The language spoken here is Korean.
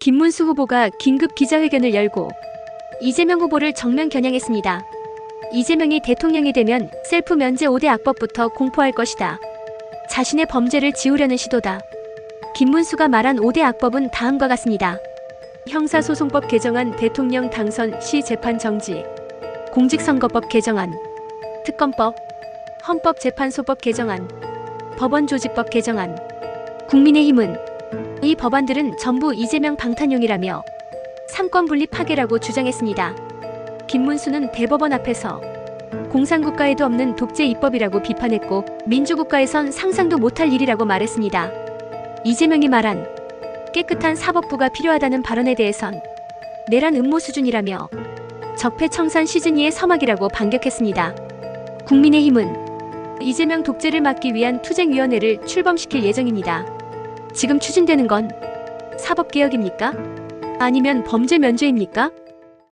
김문수 후보가 긴급 기자회견을 열고 이재명 후보를 정면 겨냥했습니다. 이재명이 대통령이 되면 셀프 면제 5대 악법부터 공포할 것이다. 자신의 범죄를 지우려는 시도다. 김문수가 말한 5대 악법은 다음과 같습니다. 형사소송법 개정안 대통령 당선 시 재판 정지 공직선거법 개정안 특검법 헌법재판소법 개정안 법원조직법 개정안 국민의힘은 이 법안들은 전부 이재명 방탄용이라며 삼권 분립 파괴라고 주장했습니다. 김문수는 대법원 앞에서 공산국가에도 없는 독재 입법이라고 비판했고 민주국가에선 상상도 못할 일이라고 말했습니다. 이재명이 말한 깨끗한 사법부가 필요하다는 발언에 대해선 내란 음모 수준이라며 적폐청산 시즌2의 서막이라고 반격했습니다. 국민의힘은 이재명 독재를 막기 위한 투쟁위원회를 출범시킬 예정입니다. 지금 추진되는 건 사법개혁입니까? 아니면 범죄 면죄입니까?